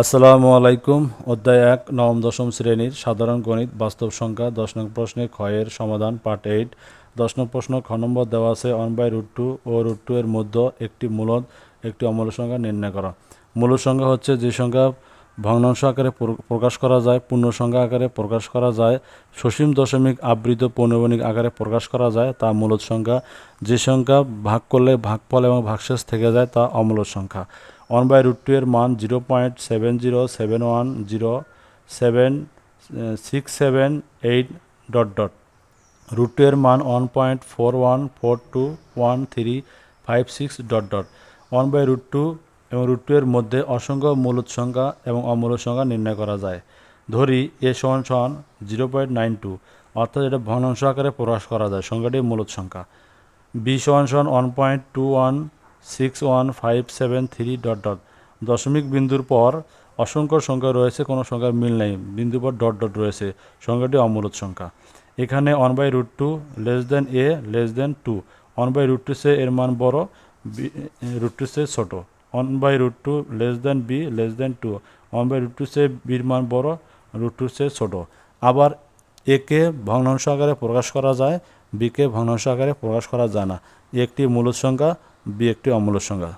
আসসালামু আলাইকুম, অধ্যায় এক, নবম, দশম শ্রেণির সাধারণ গণিত, বাস্তব সংখ্যা, দশ নং প্রশ্নে ক্ষয়ের সমাধান, পার্ট এইট। দশ নং প্রশ্ন খ নম্বর দেওয়া আছে, ওয়ান বাই রুট টু ও রুট টু এর মধ্যে একটি মূলত একটি অমূল সংখ্যা নির্ণয় করা। মূল সংখ্যা হচ্ছে যে সংখ্যা ভগ্নাংশ আকারে প্রকাশ করা যায়, পূর্ণ সংখ্যা আকারে প্রকাশ করা যায়, সসীম দশমিক আবৃত পৌনবণিক আকারে প্রকাশ করা যায়, তা মূলত সংখ্যা। যে সংখ্যা ভাগ করলে ভাগফল এবং ভাগশেষ থেকে যায়, তা অমূলদ সংখ্যা। ওয়ান বাই রুট টু এর মান zero point seven zero seven one zero seven six seven eight dot dot root two এর মান one point four one four two one three five six dot dot one by root two এবং root two এর মধ্যে অসংখ্য মূলত সংখ্যা এবং অমূলত সংখ্যা নির্ণয় করা যায়। ধরি, এ সমান সমান জিরো পয়েন্ট নাইন টু অর্থাৎ এটা ভগ্নাংশ আকারে প্রকাশ করা যায়, সংখ্যাটি মূলত সংখ্যা। বি সমান সমান one point two one six one five seven three dot dot দশমিক বিন্দুর পর অসংখ্য সংখ্যা রয়েছে, কোনো সংখ্যার মিল নেই, বিন্দুর পর ডট ডট রয়েছে, সংখ্যাটি অমূলত সংখ্যা। এখানে one by root two less than A less than two one by root two সে এর মান বড় রুট টু সে ছোটো। One by root two less than B, less than two. One by root two সে বির মান বড়, রুট টু সে ছোটো। আবার একে ভগ্নাংশ আকারে প্রকাশ করা যায় বিকে ভগ্নাংশ আকারে প্রকাশ করা যায় না। একটি মূল সংখ্যা, বি একটি অমূল সংখ্যা।